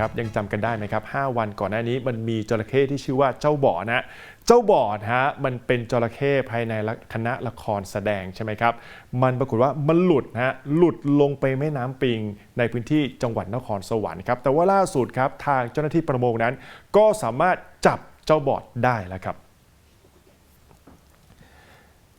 ครับยังจำกันได้ไหมครับ 5 วันก่อนหน้านี้มันมีจระเข้ที่ชื่อว่าเจ้าบ่อนะเจ้าบ่อนะฮะมันเป็นจระเข้ภายในคณะละครแสดงใช่ไหมครับ มันปรากฏว่ามันหลุดนะฮะหลุดลงไปแม่น้ำปิง ในพื้นที่จังหวัดนครสวรรค์ครับแต่ว่าล่าสุดครับทางเจ้าหน้าที่ประมงนั้น ก็สามารถจับเจ้าบอดได้แล้วครับ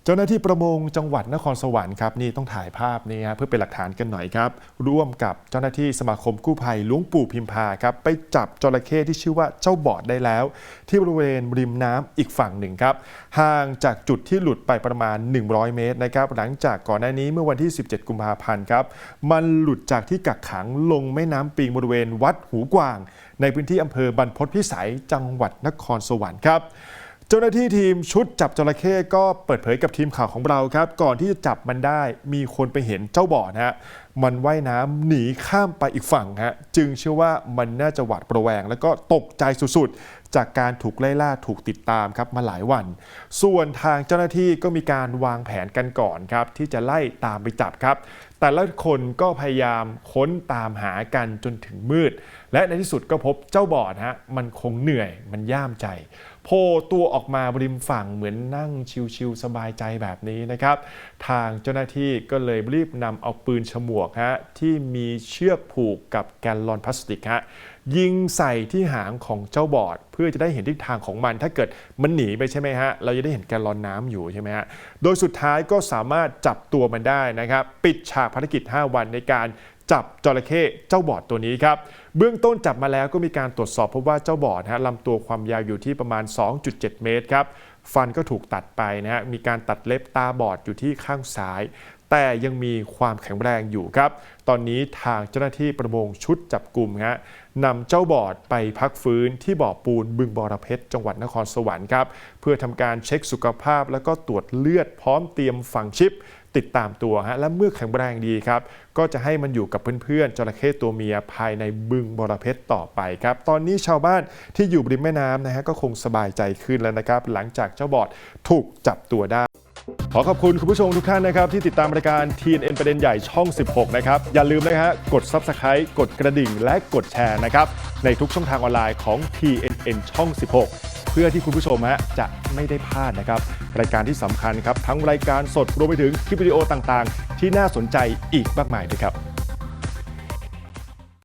เจ้าหน้าที่ประมงจังหวัดนครสวรรค์ครับนี่ต้องถ่ายภาพนี่ฮะเพื่อเป็นหลักฐานกันหน่อยครับ ร่วมกับเจ้าหน้าที่สมาคมกู้ภัยลุงปู่พิมพาครับไปจับจระเข้ที่ชื่อว่าเจ้าบอดได้แล้ว ที่บริเวณริมน้ำอีกฝั่งหนึ่งครับห่างจากจุดที่หลุดไปประมาณ 100 เมตรนะครับหลังจากก่อนหน้านี้เมื่อวันที่ 17 กุมภาพันธ์ครับมันหลุดจากที่กักขังลงแม่น้ำปิงบริเวณวัดหูกวาง ในพื้นที่อำเภอบรรพตพิสัยจังหวัดนครสวรรค์ครับ เจ้าหน้าที่ทีมชุดจับจระเข้ก็เปิดเผยกับทีมข่าวของเราครับ ก่อนที่จะจับมันได้มีคนไปเห็นเจ้าบ่อนะฮะมันว่ายน้ำหนีข้ามไปอีกฝั่งฮะจึงเชื่อว่ามันน่าจะหวาดประแวง แล้วก็ตกใจสุดๆ จากการถูกไล่ล่าถูกติดตามครับมาหลายวัน ส่วนทางเจ้าหน้าที่ก็มีการวางแผนกันก่อนครับที่จะไล่ตามไปจับครับ แต่ละคนก็พยายามค้นตามหากันจนถึงมืด และในที่สุดก็พบเจ้าบอดฮะมันคงเหนื่อยมันย่ามใจโผล่ตัวออกมาบริมฝั่งเหมือนนั่งชิวๆสบายใจแบบนี้นะครับ ทางเจ้าหน้าที่ก็เลยรีบนำเอาปืนฉมวกฮะที่มีเชือกผูกกับแกนลอนพลาสติกฮะยิงใส่ที่หางของเจ้าบอด เพื่อจะได้เห็นทิศทางของมัน ถ้าเกิดมันหนีไปใช่ไหมฮะเราจะได้เห็นแกนลอนน้ำอยู่ใช่ไหมฮะโดยสุดท้ายก็สามารถจับตัวมันได้นะครับ ปิดฉากภารกิจ 5 วันในการจับจระเข้เจ้าบอดตัวนี้ครับ เบื้องต้นจับมาแล้วก็มีการตรวจสอบพบว่าเจ้าบอดฮะลำตัวความยาวอยู่ที่ประมาณ 2.7 เมตรครับ ฟันก็ถูกตัดไปนะฮะ มีการตัดเล็บตาบอดอยู่ที่ข้างซ้าย แต่ยังมีความแข็งแรงอยู่ครับ ตอนนี้ทางเจ้าหน้าที่ประมงชุดจับกลุ่มฮะนำเจ้าบอดไปพักฟื้นที่บ่อปูนบึงบอระเพ็ดจังหวัดนครสวรรค์ครับ เพื่อทำการเช็คสุขภาพแล้วก็ตรวจเลือดพร้อมเตรียมฝังชิป ติดตามตัวฮะและเมื่อแข็งแรงดีครับ ก็จะให้มันอยู่กับเพื่อนๆจระเข้ตัวเมียภายในบึงบรเพชรต่อไปครับ ตอนนี้ชาวบ้านที่อยู่ริมแม่น้ำนะฮะก็คงสบายใจขึ้นแล้วนะครับ หลังจากเจ้าบอดถูกจับตัวได้ ขอขอบคุณคุณผู้ชมทุกท่านนะครับ ที่ติดตามรายการ TNN ประเด็นใหญ่ช่อง 16 นะครับ อย่าลืมนะฮะกด Subscribe กดกระดิ่ง และกดแชร์นะครับในทุกช่องทางออนไลน์ของ TNN ช่อง 16 เพื่อที่คุณผู้ชมฮะจะไม่ได้พลาดนะครับ รายการที่สำคัญครับ ทั้งรายการสดรวมไปถึงคลิปวิดีโอต่างๆ ที่น่าสนใจอีกมากมายเลยครับ